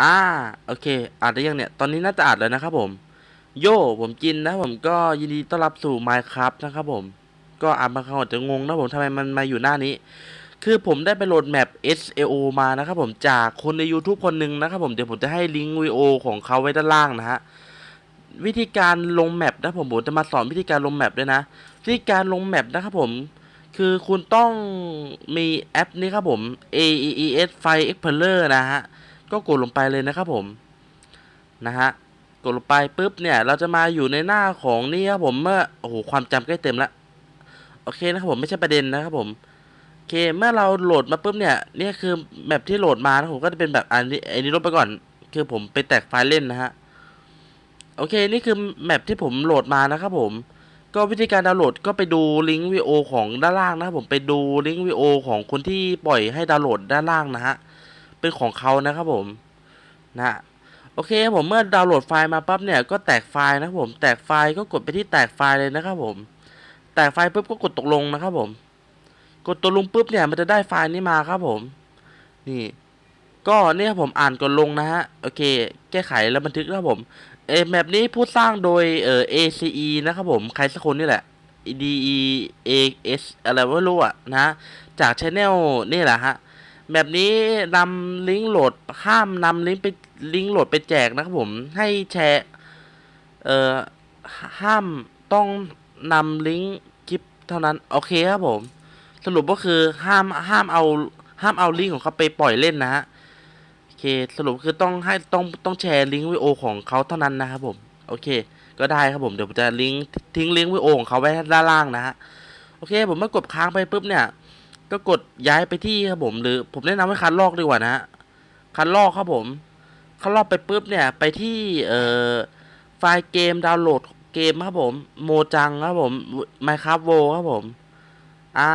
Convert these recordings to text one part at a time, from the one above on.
อ่าโอเคอัดได้ยังเนี่ย ตอนนี้น่าจะอัดแล้วนะครับผม โย่ผมจินนะผมก็ยินดีต้อนรับสู่ Minecraft นะครับผม ก็อ่านบางครั้งอาจจะงงนะผมทำไมมันมาอยู่หน้านี้ คือผมได้ไปโหลดแมป SAO มานะครับผมจากคนใน YouTube คนหนึ่งนะครับผมเดี๋ยวผมจะให้ลิงก์วิดีโอของเขาไว้ด้านล่างนะฮะวิธีการลงแมปนะผมผมจะมาสอนวิธีการลงแมปด้วยนะวิธีการลงแมปนะครับผมคือคุณต้องมีแอปนี้ครับผม AES File Explorer นะฮะ ก็กดลงไปเลยนะครับผมนะฮะกดลงไปปุ๊บเนี่ยเราจะมาอยู่ในหน้าของนี่ครับผมเมื่อโอ้โหความจำใกล้เต็มละโอเคนะครับผมไม่ใช่ประเด็นนะครับผมโอเคเมื่อเราโหลดมาปุ๊บเนี่ยนี่คือแมปที่โหลดมานะผมก็จะเป็นแบบอันนี้อันนี้ลบไปก่อน คือผมไปแตกไฟล์เล่นนะฮะโอเคนี่คือแมปที่ผมโหลดมานะครับผม ก็วิธีการดาวน์โหลดก็ไปดูลิงก์วิดีโอของด้านล่างนะครับผมไปดูลิงก์วิดีโอของคนที่ปล่อยให้ดาวน์โหลดด้านล่างนะฮะ เป็นของเขานะครับผมนะโอเคผมเมื่อดาวน์โหลดไฟล์มาปั๊บเนี่ยก็แตกไฟล์นะครับผมแตกไฟล์ก็กดไปที่แตกไฟล์เลยนะครับผม แตกไฟล์ปุ๊บก็กดตกลงนะครับผม กดตกลงปุ๊บเนี่ยมันจะได้ไฟล์นี้มาครับผม นี่ ก็เนี่ยผมอ่านก่อนลงนะฮะโอเค แก้ไขแล้วบันทึกนะครับผมเอแมปนี้ผู้สร้างโดยเอ่อ ACE นะครับผมใครสักคนนี่แหละ D E A S อะไรไม่รู้อะนะ จากช anel นี่แหละฮะ แบบนี้นำลิงก์โหลดห้ามนำลิงก์ไปลิงก์โหลดไปแจกนะครับผมให้แชร์เอ่อห้ามต้องนำลิงก์คลิปเท่านั้นโอเคครับผม สรุปก็คือห้ามห้ามเอาห้ามเอาลิงก์ของเขาไปปล่อยเล่นนะฮะโอเคสรุปคือต้องให้ต้องต้องแชร์ลิงก์วิดีโอของเขาเท่านั้นนะครับผมโอเค ก็ได้ครับผมเดี๋ยวผมจะลิงก์ทิ้งลิงก์วิดีโอของเขาไว้ด้านล่างนะฮะโอเค ผมเมื่อกดค้างไปปุ๊บเนี่ย ก็กดย้ายไปที่ครับผม หรือผมแนะนำให้คันลอกดีกว่านะฮะคันลอกครับผมคันลอกไปปุ๊บเนี่ย ไปที่เอ่อไฟล์เกมดาวน์โหลดเกมครับผมโมจังครับผม Minecraft w o ครับผม อ่า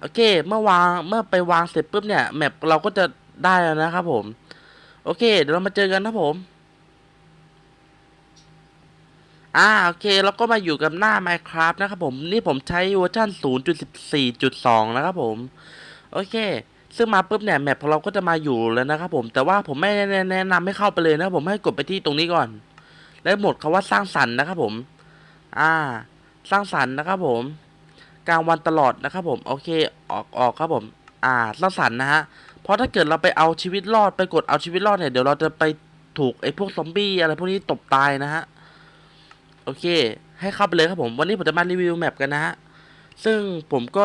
โอเค เมื่อวางเมื่อไปวางเสร็จปุ๊บเนี่ยแมปเราก็จะได้แล้วนะครับผม โอเค เดี๋ยวเรามาเจอกันนะผม อ่าโอเคเราก็มาอยู่กับหน้า Minecraft นะครับผมนี่ผมใช้เวอร์ชัน0.14.2 นะครับผม โอเค ซึ่งมาปุ๊บเนี่ยแมปของเราก็จะมาอยู่แล้วนะครับผมแต่ว่าผมไม่แนะนำให้เข้าไปเลยนะครับผมให้กดไปที่ตรงนี้ก่อน แล้วหมดคาว่าสร้างสรรค์นะครับผม อ่า สร้างสรรค์นะครับผมกลางวันตลอดนะครับผมโอเคออกออกครับผม อ่าสร้างสรรค์นะฮะเพราะถ้าเกิดเราไปเอาชีวิตรอดไปกดเอาชีวิตรอดเนี่ยเดี๋ยวเราจะไปถูกไอ้พวกซอมบี้อะไรพวกนี้ตบตายนะฮะ อเค ให้เข้าไปเลยครับผม วันนี้ผมจะมารีวิวแมปกันนะฮะ ซึ่งผมก็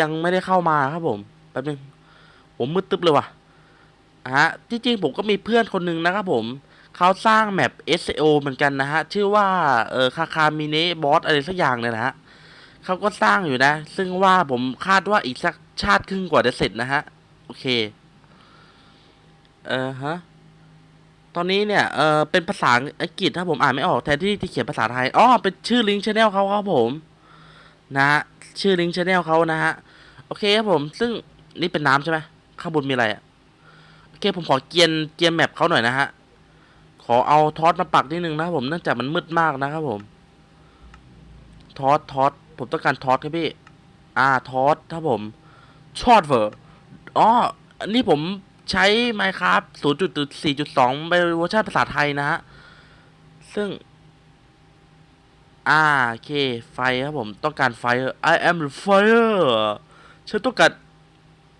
ยังไม่ได้เข้ามาครับผมแป๊บนึงผมมืดตึ๊บเลยว่ะฮะที่จริงผมก็มีเพื่อนคนหนึ่งนะครับผมเขาสร้างแมป SEO เหมือนกันนะฮะ ชื่อว่าเออคาคามิเนบอสอะไรสักอย่างเนี่ยนะฮะเขาก็สร้างอยู่นะ ซึ่งว่าผมคาดว่าอีกสักชาติครึ่งกว่าจะเสร็จนะฮะ โอเค เออฮะ ตอนนี้เนี่ยเออเป็นภาษาอังกฤษถ้าผมอ่านไม่ออกแทนที่ที่เขียนภาษาไทยอ๋อเป็นชื่อลิงก์ชาแนลเขาครับผม นะฮะชื่อลิงก์ชาแนลเขานะฮะโอเคครับผม ซึ่งนี่เป็นน้ำใช่ไหมข้างบนมีอะไรอะโอเคผมขอเกียนเกียนแมปเขาหน่อยนะฮะขอเอาทอสมาปักนิดนึงนะครับผมเนื่องจากมันมืดมากนะครับผมทอสทอสผมต้องการทอสครับพี่ อ่าทอสครับผมชอตเวอร์อ๋อนนี้ผม ใช้ Minecraft 0.4.2 เป็นเวอร์ชันภาษาไทยนะฮะ ซึ่ง อ่าโอเค ไฟครับผมต้องการไฟ I am fire ฉันต้องการ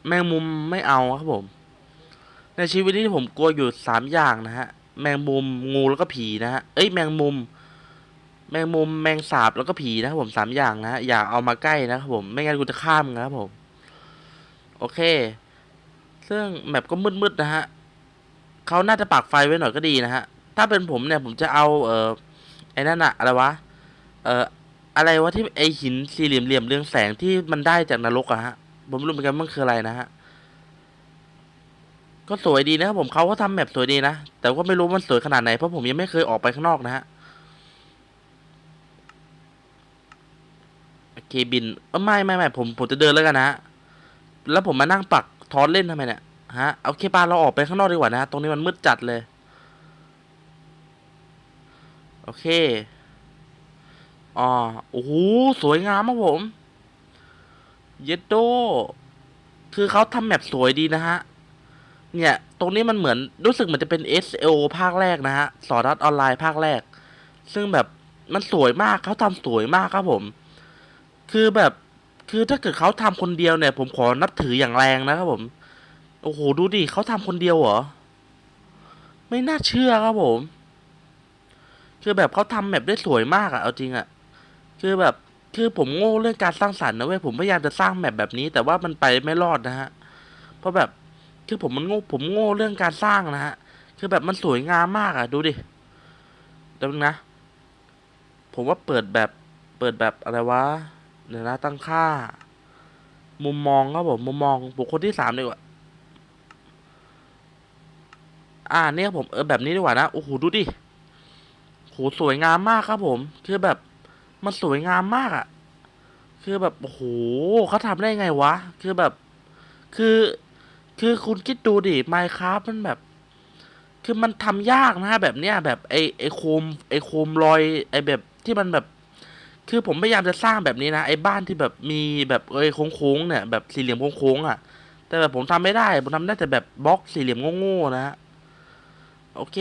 แมงมุมไม่เอาครับผม ในชีวิตนี้ผมกลัวอยู่สามอย่างนะฮะ แมงมุมงูแล้วก็ผีนะฮะ เอ้ยแมงมุม แมงมุมแมงสาบแล้วก็ผีนะครับผมสามอย่างนะฮะอย่าเอามาใกล้นะครับผม ไม่งั้นกูจะข้ามนะครับผม โอเค ซึ่งแมปก็มืดๆนะฮะเขาน่าจะปักไฟไว้หน่อยก็ดีนะฮะ ถ้าเป็นผมเนี่ยผมจะเอาเอ่อไอ้นั่นอะอะไรวะ เอ่ออะไรวะที่ไอหินสี่เหลี่ยมเหลี่ยมๆเรืองแสงที่มันได้จากนรกอะฮะ ผมไม่รู้เหมือนกันมันคืออะไรนะฮะ ก็สวยดีนะครับผมเขาก็ทำแมปสวยดีนะ แต่ก็ไม่รู้มันสวยขนาดไหนเพราะผมยังไม่เคยออกไปข้างนอกนะฮะโอเคบินเออไม่ไม่ไม่ผมผมจะเดินแล้วกันนะฮะแล้วผมมานั่งปักทอนเล่นทำไมเนี่ย ฮะโอเคปาเราออกไปข้างนอกดีกว่านะฮะตรงนี้มันมืดจัดเลย โอเคอ๋อโอ้โหสวยงามมากผม เยดโด คือเขาทำแมปสวยดีนะฮะ เนี่ย ตรงนี้มันเหมือนรู้สึกเหมือนจะเป็น SEO ภาคแรกนะฮะ สอนรัดออนไลน์ภาคแรก ซึ่งแบบมันสวยมากเขาทำสวยมากครับผม คือแบบคือถ้าเกิดเขาทำคนเดียวเนี่ย ผมขอนับถืออย่างแรงนะครับผม โอ้โห ดูดิเขาทำคนเดียวเหรอ ไม่น่าเชื่อครับผม คือแบบเขาทำแบบได้สวยมากอะเอาจริงอะคือแบบคือผมโง่เรื่องการสร้างสรรค์นะเว้ยผมพยายามจะสร้างแบบแบบนี้ แต่ว่ามันไปไม่รอดนะฮะ เพราะแบบคือผมมันโง่ผมโง่เรื่องการสร้างนะฮะ คือแบบมันสวยงามมากอะดูดิเดี๋ยวนึงนะผมว่าเปิดแบบเปิดแบบอะไรวะเดี๋ยวนะตั้งค่า มุมมองครับผมมุมมองบุคคลที่สามดีกว่า อ่าเนี่ยผมเออแบบนี้ดีกว่านะ โอ้โหดูดิโหสวยงามมากครับผม คือแบบมันสวยงามมากอะ่ะ คือแบบโอ้โหเขาทำได้ไงวะ คือแบบ คือ คือคุณคิดดูดิไมค์ครับมันแบบ คือมันทำยากนะแบบเนี้ยแบบไอไอโคมไอโคมลอย ไอแบบที่มันแบบ คือผมพยายามจะสร้างแบบนี้นะไอบ้านที่แบบมีแบบเอ้ยโค้งๆเนี่ยแบบสี่เหลี่ยมโค้งๆอะ แต่แบบผมทำไม่ได้ ผมทำได้แต่แบบบล็อกสี่เหลี่ยมโง่ๆนะฮะ โอเค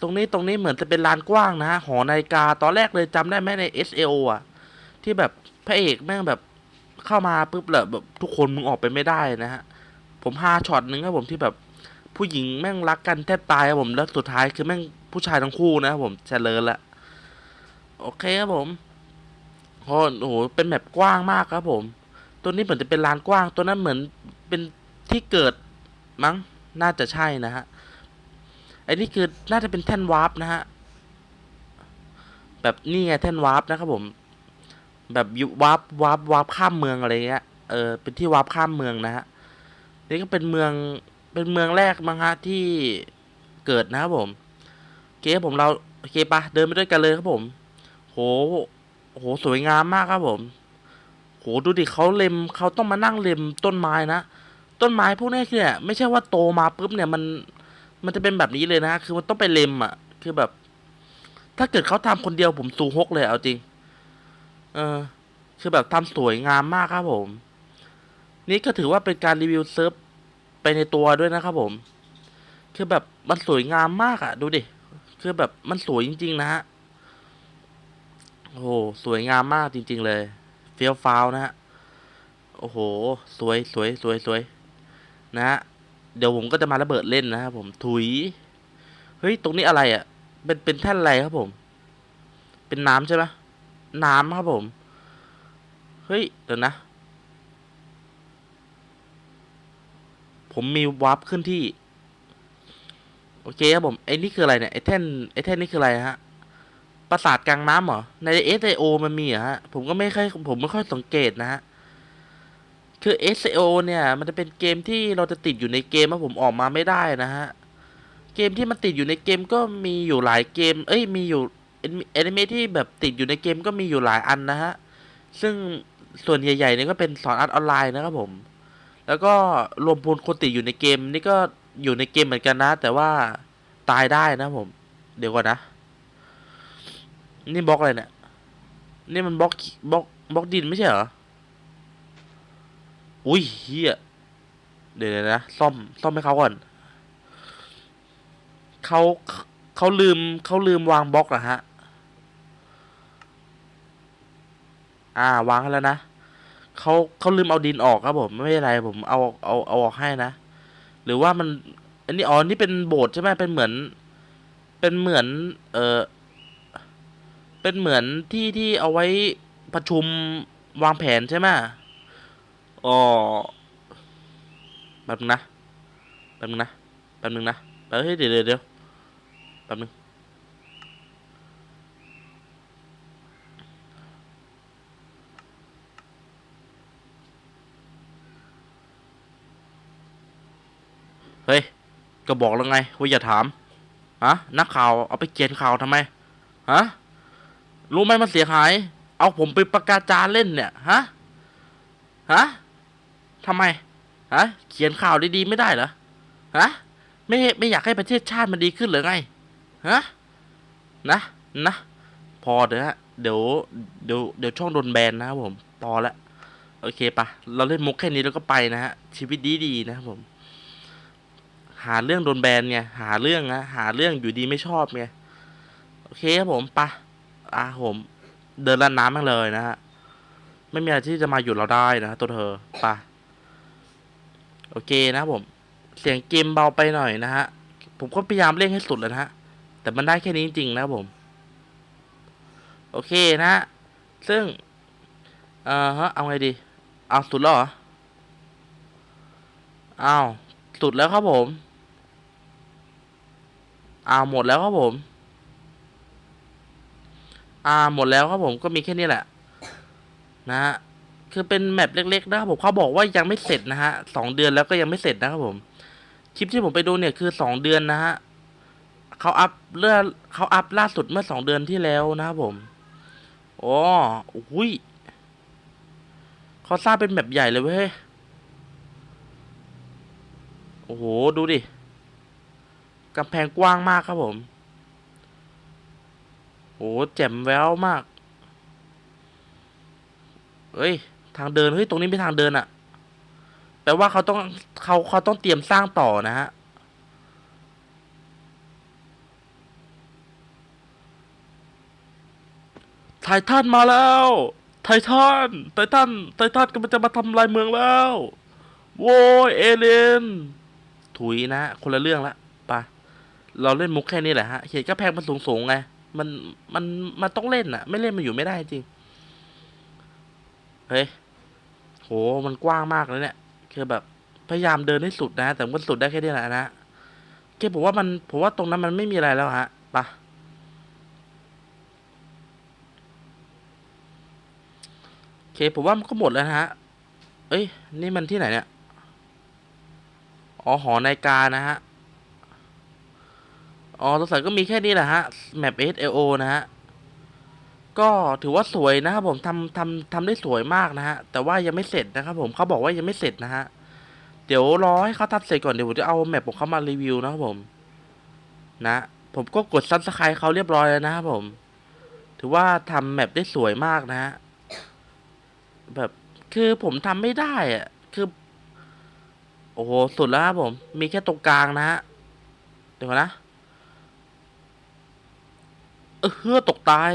ตรงนี้ตรงนี้เหมือนจะเป็นลานกว้างนะฮะ หอนาฬิกา ตอนแรกเลยจำได้ไหมใน SAO อะ ที่แบบพระเอกแม่งแบบเข้ามาปุ๊บเลยแบบทุกคนมึงออกไปไม่ได้นะฮะ ผมฮาช็อตหนึ่งครับผมที่แบบผู้หญิงแม่งรักกันแทบตายครับผม แล้วสุดท้ายคือแม่งผู้ชายทั้งคู่นะครับผมเฉลิญละ โอเคครับผมโอ้โห เป็นแบบกว้างมากครับผม ตัวนี้เหมือนจะเป็นลานกว้าง ตัวนั้นเหมือนเป็นที่เกิดมั้ง น่าจะใช่นะฮะ ไอ้นี่คือน่าจะเป็นแท่นวาร์ปนะฮะ แบบนี่ไงแท่นวาร์ปนะครับผม แบบยุวาร์ปวาร์ปวาร์ปข้ามเมืองอะไรเงี้ย เออ เป็นที่วาร์ปข้ามเมืองนะฮะ นี่ก็เป็นเมือง เป็นเมืองแรกมั้งฮะที่เกิดนะครับผมเคผมเราโอเคปะเดินไปด้วยกันเลยครับผม โห โห สวยงามมากครับผม โห ดูดิเขาเล็มเขาต้องมานั่งเล็มต้นไม้นะ ต้นไม้พวกนี้คือเนี่ยไม่ใช่ว่าโตมาปุ๊บเนี่ยมัน มันจะเป็นแบบนี้เลยนะคือมันต้องไปเลมอะ คือแบบ ถ้าเกิดเขาทำคนเดียวผมสูฮกเลยเอาจริง เออ คือแบบทำสวยงามมากครับผม นี่ก็ถือว่าเป็นการรีวิวเซิร์ฟไปในตัวด้วยนะครับผม คือแบบมันสวยงามมากอะ ดูดิ คือแบบมันสวยจริง ๆ นะฮะ โอ้โห สวยงามมากจริง ๆ เลย เฟี้ยวฟ้าวนะฮะ โอ้โห สวยสวยสวยสวยนะฮะ เดี๋ยวผมก็จะมาระเบิดเล่นนะครับผมถุย เฮ้ย ตรงนี้อะไรอะ่ะ เป็นเป็นแท่นอะไรครับผม เป็นน้ำใช่ไหมน้ำครับผม เฮ้ย เดี๋ยวนะ ผมมีวาร์ปขึ้นที่ โอเคครับผมไอ้นี่คืออะไรเนี่ยไอ้แท่นไอ้แท่นนี่คืออะไรฮะปราสาทกลางน้ำเหรอ ใน SAO มันมีเหรอฮะ ผมก็ไม่ค่อยผมไม่ค่อยสังเกตนะฮะ คือ S O เนี่ย มันจะเป็นเกมที่เราจะติดอยู่ในเกมว่าผมออกมาไม่ได้นะฮะ เกมที่มันติดอยู่ในเกมก็มีอยู่หลายเกม เอ้ย มีอยู่แอนิเมะที่แบบติดอยู่ในเกมก็มีอยู่หลายอันนะฮะ ซึ่งส่วนใหญ่ๆเนี่ยก็เป็นสอนอาร์ตออนไลน์นะครับผม แล้วก็รวมพลคนติดอยู่ในเกม นี่ก็อยู่ในเกมเหมือนกันนะ แต่ว่าตายได้นะผม เดี๋ยวก่อนนะ นี่บล็อกอะไรเนี่ย นี่มันบล็อกบล็อกบล็อกดินไม่ใช่เหรอ อุ้ยเฮียเดี๋ยวนะ ซ่อม ซ่อมให้เขาก่อน เขาเขาลืมเขาลืมวางบล็อกเหรอฮะ อ่าวางให้แล้วนะเขาเขาลืมเอาดินออกครับผม ไม่เป็นไรผมเอาเอาเอาออกให้นะ หรือว่ามัน อันนี้อ๋อนี่เป็นโบสถ์ใช่ไหมเป็นเหมือน เป็นเหมือน เออเป็นเหมือนที่ที่เอาไว้ประชุมวางแผนใช่ไหม อ๋อแป๊บนึงนะแป๊บนึงนะแป๊บนึงนะแป๊บเฮ้ยเดี๋ยวเดี๋ยวเดี๋ยวแป๊บนึงเฮ้ย ก็บอกแล้วไงว่าอย่าถาม ฮะ นักข่าวเอาไปเขียนข่าวทำไม ฮะ รู้ไหมมันเสียหาย เอาผมไปประกาศจานเล่นเนี่ย ฮะ ฮะ ทำไมฮะเขียนข่าวดีๆไม่ได้เหรอฮะไม่ไม่อยากให้ประเทศชาติมันดีขึ้นหรือไงฮะนะนะพอเดี๋ยวฮะเดี๋ยวเดี๋ยวเดี๋ยวช่องโดนแบนนะครับผมพอละโอเคปะเราเล่นมุกแค่นี้แล้วก็ไปนะฮะชีวิตดีๆนะครับผม หาเรื่องโดนแบนไงหาเรื่องนะหาเรื่องอยู่ดีไม่ชอบไงโอเคครับผมปะอะผมเดินลันน้ำมันเลยนะฮะไม่มีอะไรที่จะมาหยุดเราได้นะตัวเธอปะ โอเคนะผม เสียงเกมเบาไปหน่อยนะฮะ ผมก็พยายามเร่งให้สุดแล้วนะฮะ แต่มันได้แค่นี้จริงๆนะผม โอเคนะฮะซึ่ง เอ่อฮะ เอาไงดี เอาสุดแล้วเหรออ้าวสุดแล้วครับผมอ้าวหมดแล้วครับผมอ่าหมดแล้วครับผมก็มีแค่นี้แหละ นะฮะ คือเป็นแมปเล็กๆนะครับผมเขาบอกว่ายังไม่เสร็จนะฮะสองเดือนแล้วก็ยังไม่เสร็จนะครับผมคลิปที่ผมไปดูเนี่ยคือสองเดือนนะฮะเขาอัพเลื่อเขาอัพล่าสุดเมื่อสองเดือนที่แล้วนะครับผมอ๋ออุ้ยเขาสร้างเป็นแบบใหญ่เลยเว้ยโอ้โห ดูดิกำแพงกว้างมากครับผมโอ้แจ่มแววมากเฮ้ย ทางเดินเฮ้ยตรงนี้เป็นทางเดินอะแปลว่าเขาต้องเขาเขาต้องเตรียมสร้างต่อนะฮะไททันมาแล้ว ไททัน ไททัน ไททันกำลังจะมาทำลายเมืองแล้ว โว้ยเอเลน ถุยนะ คนละเรื่องละปะเราเล่นมุกแค่นี้แหละฮะ เขียนกระแพงมันสูงสูงๆไง มัน มัน มันต้องเล่นอะไม่เล่นมันอยู่ไม่ได้จริง เฮ้ย โหมันกว้างมากเลยเนี่ย คือแบบพยายามเดินให้สุดนะ แต่มันสุดได้แค่นี้แหละนะโอเคผมว่ามันผมว่าตรงนั้นมันไม่มีอะไรแล้วฮะปะโอเคผมว่ามันก็หมดแล้วฮะ เอ้ย นี่มันที่ไหนเนี่ย อ๋อหอนาฬิกานะฮะ อ๋อสงสัยก็มีแค่นี้แหละฮะ แมป SLO นะฮะ ก็ถือว่าสวยนะครับผมทำทำทำได้สวยมากนะฮะ แต่ว่ายังไม่เสร็จนะครับผมเขาบอกว่ายังไม่เสร็จนะฮะ เดี๋ยวรอให้เขาทำเสร็จก่อนเดี๋ยวผมจะเอาแมปของเขามารีวิวนะครับผม นะ ผมก็กดซับสไครต์เขาเรียบร้อยแล้วนะครับผม ถือว่าทำแมปได้สวยมากนะฮะ แบบคือผมทำไม่ได้อะคือ โอ้โหสุดแล้วครับผม มีแค่ตรงกลางนะฮะ เดี๋ยวก่อนนะ เออตกตาย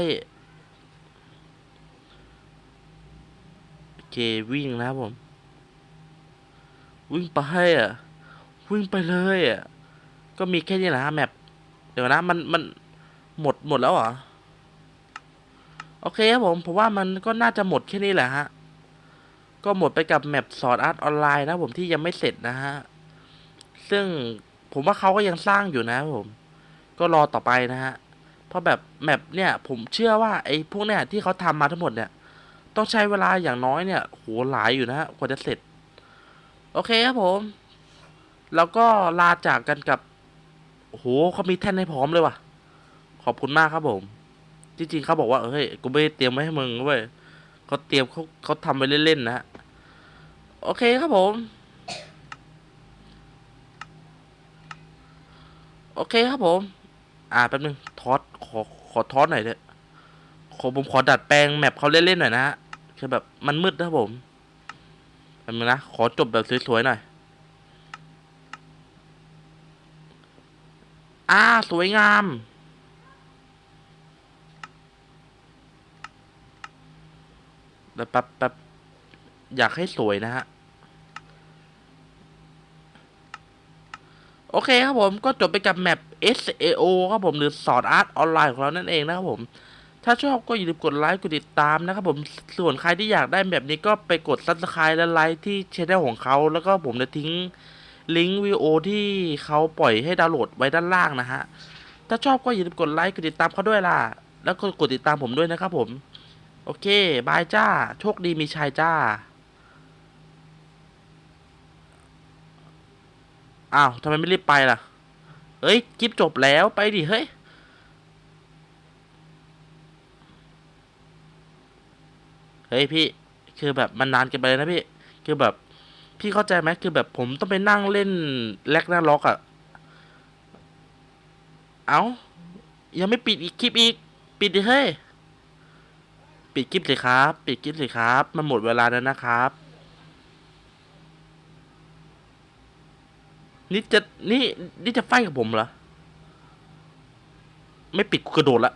โอ เควิ่งนะผม วิ่งไปอะ วิ่งไปเลยอะ ก็มีแค่นี้แหละฮะแมปเดี๋ยวนะมันมันหมดหมดแล้วเหรอ โอเคครับผมผมว่ามันก็น่าจะหมดแค่นี้แหละฮะ ก็หมดไปกับแมปสอนอาร์ตออนไลน์นะผมที่ยังไม่เสร็จนะฮะ ซึ่งผมว่าเขาก็ยังสร้างอยู่นะผม ก็รอต่อไปนะฮะ เพราะแบบแมปเนี่ย ผมเชื่อว่าไอ้พวกเนี่ยที่เขาทำมาทั้งหมดเนี่ย ต้องใช้เวลาอย่างน้อยเนี่ยโหหลายอยู่นะฮะกว่าจะเสร็จ โอเคครับผม แล้วก็ลาจากกันกับโหเขามีแท่นให้พร้อมเลยว่ะ ขอบคุณมากครับผม จริงๆเขาบอกว่าเฮ้ยกูไม่เตรียมไว้ให้มึงเว้ยเขาเตรียมเขาเขาทำไว้เล่นๆนะฮะโอเคครับผม โอเคครับผม อ่าแป๊บนึงทอสขอขอทอสหน่อยเถอะขอผมขอดัดแปลงแมปเขาเล่นๆหน่อยนะฮะ คือแบบมันมืดนะผมแป๊บนึงนะ ขอจบแบบสวยๆหน่อยอ่าสวยงาม แล้วแป๊บแป๊บอยากให้สวยนะฮะ โอเคครับผมก็จบไปกับแมป SAO ครับผมหรือสอนอาร์ตออนไลน์ของเรานั่นเองนะครับผม ถ้าชอบก็อย่าลืมกดไลค์กดติดตามนะครับผมส่วนใครที่อยากได้แบบนี้ก็ไปกด subscribe และไลค์ที่ช่องของเขา แล้วก็ผมจะทิ้งลิงก์วิดีโอที่เขาปล่อยให้ดาวน์โหลดไว้ด้านล่างนะฮะถ้าชอบก็อย่าลืมกดไลค์กดติดตามเขาด้วยล่ะ แล้วก็กดติดตามผมด้วยนะครับผม โอเคบายจ้า โชคดีมีชัยจ้าอ้าวทำไมไม่รีบไปล่ะเฮ้ยคลิปจบแล้วไปดิเฮ้ย เฮ้ยพี่ คือแบบมันนานเกินไปเลยนะพี่ คือแบบ พี่เข้าใจไหมคือแบบผมต้องไปนั่งเล่นแลกหน้าล็อกอะ่ะ เอายังไม่ปิดอีกคลิปอีก ปิดดิเฮ้ย ปิดคลิปเลยครับ ปิดคลิปเลยครับ มันหมดเวลาแล้วนะครับ นี่จะนี่นี่จะไฟกับผมเหรอ ไม่ปิดกูกระโดดละ